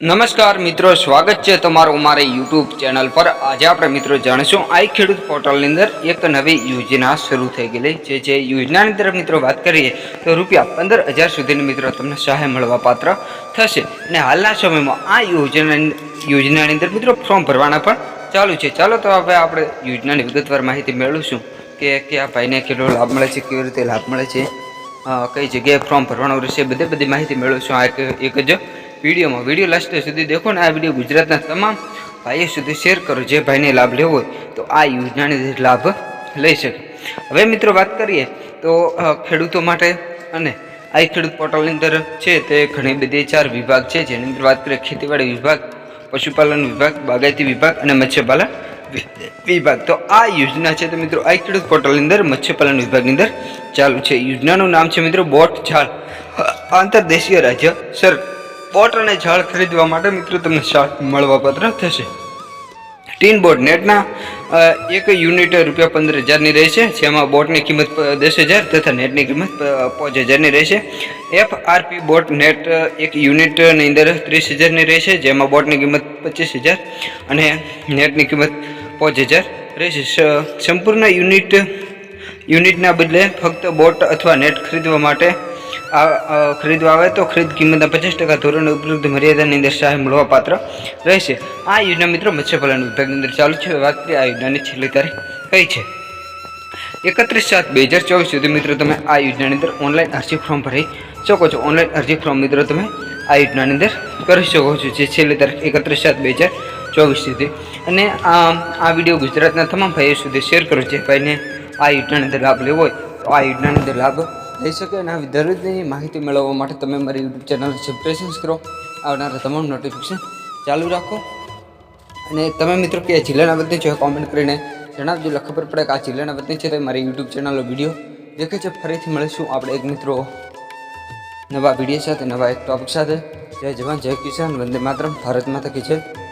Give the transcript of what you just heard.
નમસ્કાર મિત્રો, સ્વાગત છે તમારું મારી યુટ્યુબ ચેનલ પર. આજે આપણે મિત્રો જાણીશું આઈ ખેડૂત પોર્ટલની અંદર એક નવી યોજના શરૂ થઈ ગયેલી છે. જે યોજનાની અંદર મિત્રો વાત કરીએ તો રૂપિયા પંદર હજાર સુધીની મિત્રો તમને સહાય મળવા પાત્ર થશે. અને હાલના સમયમાં આ યોજના યોજનાની અંદર મિત્રો ફોર્મ ભરવાના પણ ચાલુ છે. ચાલો તો હવે આપણે યોજનાની વિગતવાર માહિતી મેળવીશું કે કયા ભાઈને કેટલો લાભ મળે છે, કેવી રીતે લાભ મળે છે. કઈ જગ્યાએ ફોર્મ ભરવાનું રહેશે, બધી બધી માહિતી મેળવીશું. આ એક જ વિડીયોમાં. વીડિયો લાસ્ટ સુધી દેખો ને, આ વીડિયો ગુજરાતના તમામ ભાઈઓ સુધી શેર કરો, જે ભાઈને લાભ લેવો હોય, તો આ યોજનાને લાભ લઈ શકે. હવે મિત્રો વાત કરીએ, તો ખેડૂતો માટે અને આ ખેડૂત પોર્ટલની અંદર છે તે ઘણી બધી ચાર વિભાગ છે. જેની અંદર વાત કરીએ, ખેતીવાડી વિભાગ, પશુપાલન વિભાગ, બાગાયતી વિભાગ અને મત્સ્યપાલન વિભાગ. તો આ યોજના છે તો મિત્રો, આ ખેડૂત પોર્ટલની અંદર મત્સ્યપાલન વિભાગની અંદર ચાલુ છે. યોજનાનું નામ છે મિત્રો બોટ ઝાડ આંતરદેશીય રાજ્ય, સર બોટ અને ઝાડ ખરીદવા માટે મિત્રો તમને શાક મળવાપાત્ર થશે. ટીન બોટ નેટના એક યુનિટ રૂપિયા પંદર હજારની રહેશે, જેમાં બોટની કિંમત દસ હજાર તથા નેટની કિંમત પાંચ હજારની રહેશે. એફ આરપી બોટ નેટ એક યુનિટની અંદર ત્રીસ હજારની રહેશે, જેમાં બોટની કિંમત પચીસ હજાર અને નેટની કિંમત પાંચ હજાર રહેશે. સંપૂર્ણ યુનિટ, યુનિટના બદલે ફક્ત બોટ અથવા નેટ ખરીદવા માટે ખરીદવા આવે તો ખરીદ કિંમતના પચાસ ટકા ધોરણે ઉપલબ્ધ મર્યાદાની અંદર સહાય મળવા પાત્ર રહેશે. આ યોજના મિત્રો મત્સ્યપાલન વિભાગની અંદર ચાલુ છે. વાત કરીએ આ યોજનાની છેલ્લી તારીખ કઈ છે? એકત્રીસ સાત બે હજાર ચોવીસ સુધી મિત્રો તમે આ યોજનાની અંદર ઓનલાઈન અરજી ફોર્મ ભરી શકો છો. ઓનલાઈન અરજી ફોર્મ મિત્રો તમે આ યોજનાની અંદર કરી શકો છો. જે છેલ્લી તારીખ એકત્રીસ સાત બે હજાર ચોવીસ સુધી. અને આ આ વીડિયો ગુજરાતના તમામ ભાઈઓ સુધી શેર કરો. જે ભાઈને આ યોજનાની અંદર લાભ લેવો હોય તો આ યોજનાની અંદર લાભ લઈ શકે અને આવી દરરોજની માહિતી મેળવવા માટે તમે મારી યુટ્યુબ ચેનલ સબસ્ક્રિપ્શન કરો. આવનારા તમામ નોટિફિકેશન ચાલુ રાખો. અને તમે મિત્રો કે જિલ્લાના વતની છો કોમેન્ટ કરીને જણાવજો. એટલે ખબર પડે કે આ જિલ્લાના વતની છે તે મારી યુટ્યુબ ચેનલનો વીડિયો દેખે છે. ફરીથી મળીશું આપણે એક મિત્રો નવા વીડિયો સાથે, નવા એક ટોપિક સાથે. જય જવાન, જય કિસાન. વંદે માતરમ. ભારત માતા કી જય.